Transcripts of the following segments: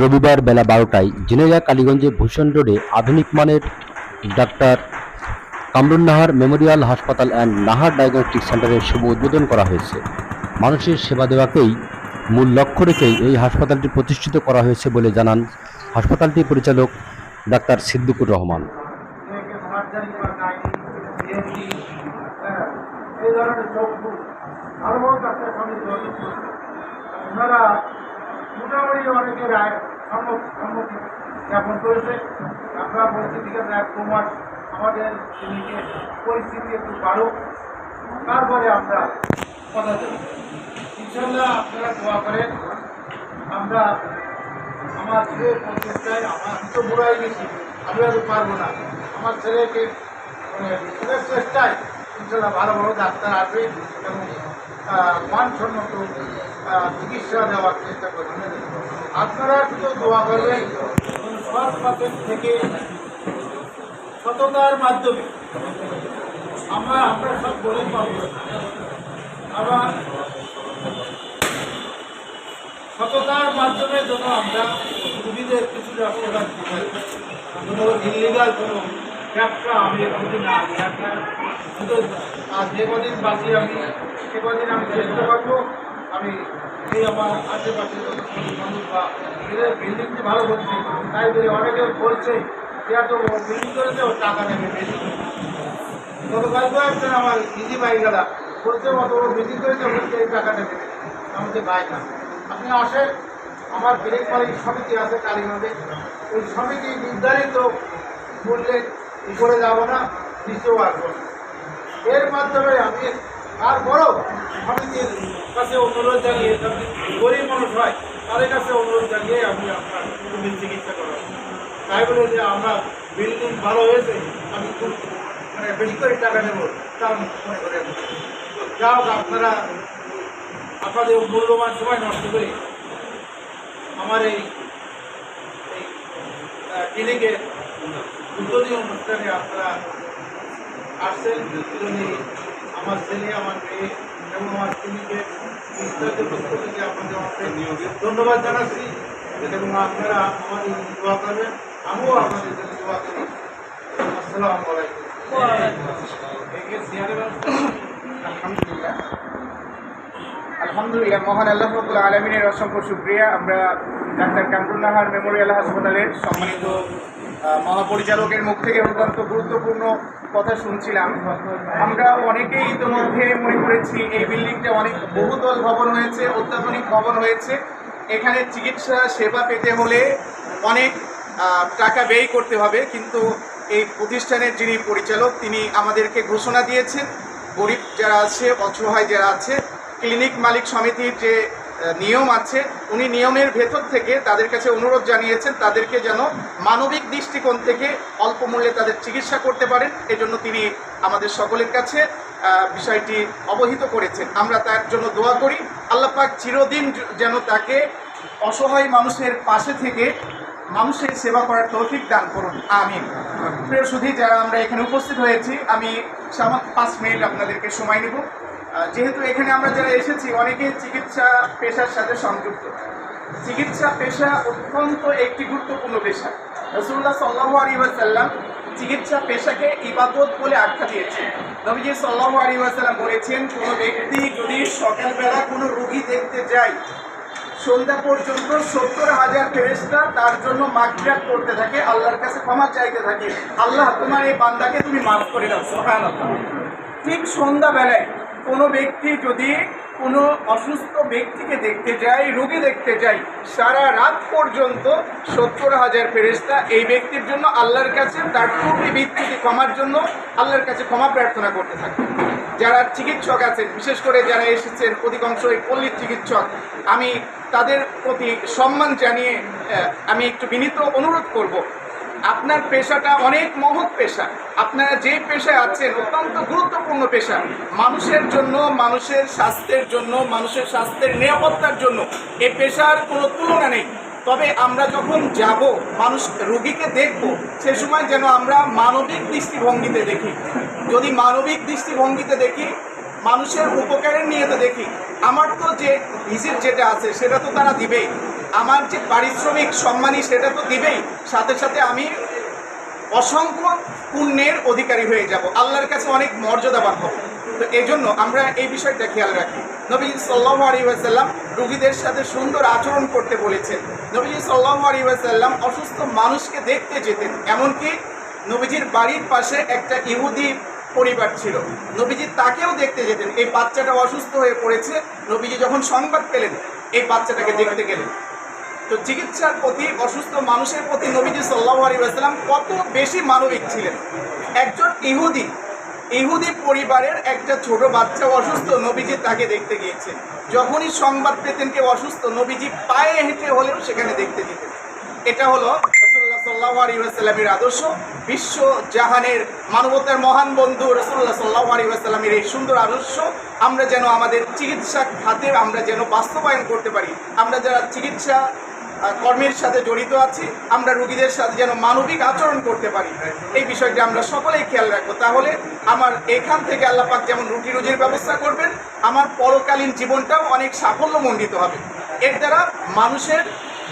রবিবার বেলা বারোটায় ঝিনাইদহ কালীগঞ্জে ভূষণ রোডে আধুনিক মানের ডাক্তার কামরুন নাহার মেমোরিয়াল হাসপাতাল অ্যান্ড নাহার ডায়াগনস্টিক সেন্টারের শুভ উদ্বোধন করা হয়েছে। মানুষের সেবা দেওয়াকেই মূল লক্ষ্য রেখেই এই হাসপাতালটি প্রতিষ্ঠিত করা হয়েছে বলে জানান হাসপাতালটির পরিচালক ডাক্তার সিদ্দিকুর রহমান। ধরনের অনেকে রায় সম্মতি জ্ঞাপন করেছে। আমরা বলছি ঠিক আছে এক মাস আমাদের ক্লিনিকে পরিস্থিতি একটু বাড়ুক তারপরে আমরা কথা দেব ইনশাল্লাহ আপনারা দোয়া করেন আমরা আমার ছেলের প্রচেষ্টায় আমার আমি তো বুড়াই গেছি আমি আর পারব না। আমার ছেলেকে মানে, ছেলের চেষ্টায় ইনশাল্লাহ ভালো ভালো ডাক্তার আসবে এবং মানসম্মত চিকিৎসা দেওয়ার চেষ্টা করবেন। আপনারা শুধু দোয়া করবেন, সৎ থেকে সততার মাধ্যমে আমরা আমরা সব বলে পাবো। আবার সততার মাধ্যমে যেন আমরা রুগীদের কিছু রাস্তা দিতে পারি। কোনো ইলিগাল কোনো ব্যবসা আমি যদি না শুধু আর যে কদিন বাঁচি আমি সে কদিন আমি চেষ্টা করব। আমি এই আমার আশেপাশে মানুষ বা বিল্ডিংটি ভালো করছে তাই বলে অনেকে বলছে, যে এত বিল্ডিং করেছে ও টাকা নেবে বেশি গতকাল তো একজন আমার ইজি বাই গেলা বলছে, অত বিল্ডিং করেছে বলছে এই টাকা নেবে আমাকে বাই না। আপনি আসেন, আমার ব্রেক মালিক সমিতি আছে কালীগঞ্জে ওই সমিতি নির্ধারিত মূল্যে করে যাব না, নিচেও আসব। এর মাধ্যমে আমি আর বড় সমিতির কাছে অনুরোধ জানিয়ে আপনি গরিব মানুষ হয়, তাদের কাছে অনুরোধ জানিয়ে আমি আপনার রোগীর চিকিৎসা করাবো। তাই বলে যে আমরা বিল্ডিং ভালো হয়েছে, আমি খুব মানে বেশি করে টাকা নেব তা আমি মনে করে যা হোক, আপনারা আপনাদের মূল্যবান সময় নষ্ট করে আমার এই ক্লিনিকের উদ্বোধনী অনুষ্ঠানে আপনারা আসছেন। আমার ছেলে, আমার মেয়ে, এবং আমার ক্লিনিকের বিস্তারিত আপনাদের অনেক ধন্যবাদ জানাচ্ছি। এবং আপনারা আমাদের দোয়া করবেন। আমিও আপনাদের জন্য দোয়া করি। আসসালামু আলহামদুলিল্লাহ, মহান আল্লাহ রবুল আলমিনের অসংখ্য সুক্রিয়া আমরা ডাক্তার কামরুন্নাহার মেমোরিয়াল হাসপাতালের সম্মানিত মহাপরিচালকের মুখ থেকে অত্যন্ত গুরুত্বপূর্ণ কথা শুনছিলাম। আমরা অনেকেই ইতিমধ্যে মনে করেছি এই বিল্ডিংটা অনেক বহুতল ভবন হয়েছে, অত্যাধুনিক ভবন হয়েছে। এখানে চিকিৎসা সেবা পেতে হলে অনেক টাকা ব্যয় করতে হবে, কিন্তু এই প্রতিষ্ঠানের যিনি পরিচালক, তিনি আমাদেরকে ঘোষণা দিয়েছেন, গরিব যারা আছে, অসহায় যারা আছে, ক্লিনিক মালিক সমিতির যে নিয়ম আছে উনি নিয়মের ভেতর থেকে তাদের কাছে অনুরোধ জানিয়েছেন তাদেরকে যেন মানবিক দৃষ্টিকোণ থেকে অল্প মূল্যে তাদের চিকিৎসা করতে পারেন। এজন্য তিনি আমাদের সকলের কাছে বিষয়টি অবহিত করেছেন। আমরা তার জন্য দোয়া করি। আল্লাহ পাক চিরদিন যেন তাকে অসহায় মানুষের পাশে থেকে মানুষের সেবা করার তৌফিক দান করুন। আমিন। প্রিয় সুধী যারা আমরা এখানে উপস্থিত হয়েছি আমি সামান্য পাঁচ মিনিট আপনাদেরকে সময় নেব। যেহেতু এখানে আমরা যারা এসেছি, অনেকে চিকিৎসা পেশার সাথে সংযুক্ত। চিকিৎসা পেশা অত্যন্ত একটি গুরুত্বপূর্ণ পেশা। রসুল্লাহ সাল্লাহ আলী ওয়াসাল্লাম চিকিৎসা পেশাকে ইবাদত বলে আখ্যা দিয়েছেন। নবীজি সাল্লাহ আলী ওয়াসাল্লাম বলেছেন, কোনো ব্যক্তি যদি সকালবেলা কোনো রুগী দেখতে যায়, সন্ধ্যা পর্যন্ত সত্তর হাজার ফেরেস্তা তার জন্য মাগফিরাত করতে থাকে, আল্লাহর কাছে ক্ষমা চাইতে থাকে। আল্লাহ, তোমার এই বান্দাকে তুমি মাফ করে দাও সোহান ঠিক সন্ধ্যাবেলায় কোনো ব্যক্তি যদি কোনো অসুস্থ ব্যক্তিকে দেখতে যাই রোগী দেখতে যাই সারা রাত পর্যন্ত সত্তর হাজার ফেরেস্তা এই ব্যক্তির জন্য আল্লাহর কাছে তার ত্রুটি বিচ্যুতি ক্ষমার জন্য আল্লাহর কাছে ক্ষমা প্রার্থনা করতে থাকে যারা চিকিৎসক আছেন, বিশেষ করে যারা এসেছেন অধিকাংশই পল্লীর চিকিৎসক, আমি তাদের প্রতি সম্মান জানিয়ে আমি একটু বিনীত অনুরোধ করব। আপনার পেশাটা অনেক মহৎ পেশা। আপনারা যে পেশায় আছেন, অত্যন্ত গুরুত্বপূর্ণ পেশা। মানুষের জন্য, মানুষের স্বাস্থ্যের জন্য, মানুষের স্বাস্থ্যের নিরাপত্তার জন্য এই পেশার কোনো তুলনা নেই। তবে আমরা যখন যাব, মানুষ রুগীকে দেখব, সে সময় যেন আমরা মানবিক দৃষ্টিভঙ্গিতে দেখি। যদি মানবিক দৃষ্টিভঙ্গিতে দেখি, মানুষের উপকারের নিয়ে তো দেখি, আমার তো যে ভিজিট যেটা আছে, সেটা তো তারা দিবেই। আমার যে পারিশ্রমিক সম্মানী সেটা তো দিবেই। সাথে সাথে আমি অসংখ্য পুণ্যের অধিকারী হয়ে যাব। আল্লাহর কাছে অনেক মর্যাদাবান হব তো এই জন্য আমরা এই বিষয়টা খেয়াল রাখি। নবীজি সাল্লাহ আলী ওয়াসাল্লাম রুগীদের সাথে সুন্দর আচরণ করতে বলেছেন। নবীজি সাল্লাহ আলী ওয়াসাল্লাম অসুস্থ মানুষকে দেখতে যেতেন। এমনকি নবীজির বাড়ির পাশে একটা ইহুদি পরিবার ছিল। নবীজি তাকেও দেখতে যেতেন। এই বাচ্চাটা অসুস্থ হয়ে পড়েছে। নবীজি যখন সংবাদ পেলেন, এই বাচ্চাটাকে দেখতে গেলেন। তো চিকিৎসার প্রতি, অসুস্থ মানুষের প্রতি নবীজি সাল্লাহ আলী আসসালাম কত বেশি মানবিক ছিলেন। একজন ইহুদি ইহুদি পরিবারের একটা ছোট বাচ্চা অসুস্থ নবীজি তাকে দেখতে গিয়েছেন যখনই সংবাদ পেতেন কেউ অসুস্থ, নবীজি পায়ে হেঁটে হলেও সেখানে দেখতে যেতেন এটা হলো রসুল্লাহ সাল্লাহ আলী আসসালামের আদর্শ। বিশ্ব জাহানের মানবতার মহান বন্ধু রসুল্লাহ সাল্লাহ আলী আসসালামের এই সুন্দর আদর্শ। আমরা যেন আমাদের চিকিৎসা খাতে আমরা যেন বাস্তবায়ন করতে পারি। আমরা যারা চিকিৎসা কর্মের সাথে জড়িত আছি, আমরা রুগীদের সাথে যেন মানবিক আচরণ করতে পারি। এই বিষয়টি আমরা সকলেই খেয়াল রাখব। তাহলে আমার এখান থেকে আল্লাপাক যেমন রুটি রুজির ব্যবস্থা করবেন, আমার পরকালীন জীবনটাও অনেক সাফল্যমণ্ডিত হবে। এর দ্বারা মানুষের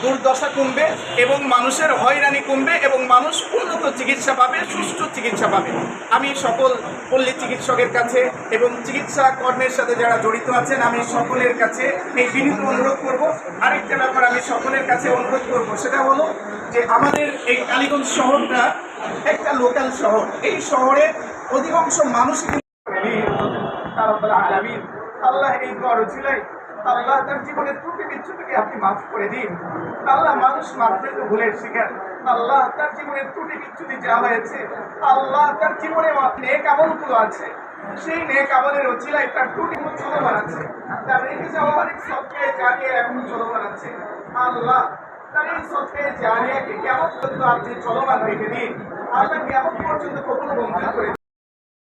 দুর্দশা কমবে এবং মানুষের হয়রানি কমবে এবং মানুষ উন্নত চিকিৎসা পাবে, সুষ্ঠু চিকিৎসা পাবে। আমি সকল পল্লী চিকিৎসকের কাছে এবং চিকিৎসা কর্মের সাথে যারা জড়িত আছেন, আমি সকলের কাছে এই বিনীত অনুরোধ করব। আরেকটা ব্যাপার আমি সকলের কাছে অনুরোধ করব, সেটা হলো যে আমাদের এই কালীগঞ্জ শহরটা একটা লোকাল শহর। এই শহরে অধিকাংশ মানুষ আল্লাহ এই ছিলাই আল্লাহ তার জীবনের ত্রুটি বিচ্ছুটিকে আপনি মাফ করে দিন। আল্লাহ মানুষ মাত্রই তো ভুলের শিকার। আল্লাহ তার জীবনের ত্রুটি বিচ্ছুটি যা হয়েছে, আল্লাহ তার জীবনে নেক আমলগুলো আছে। সেই নেক আমলের অচিলায় তার ত্রুটি চলমান আছে। তার রেখে যাওয়া অনেক সবকে জানিয়ে এখন চলমান আছে। আল্লাহ তার এই সবকে জানিয়ে কেমন পর্যন্ত আপনি চলমান রেখে দিন। আল্লাহ কেমন পর্যন্ত কখনো বন্ধ করে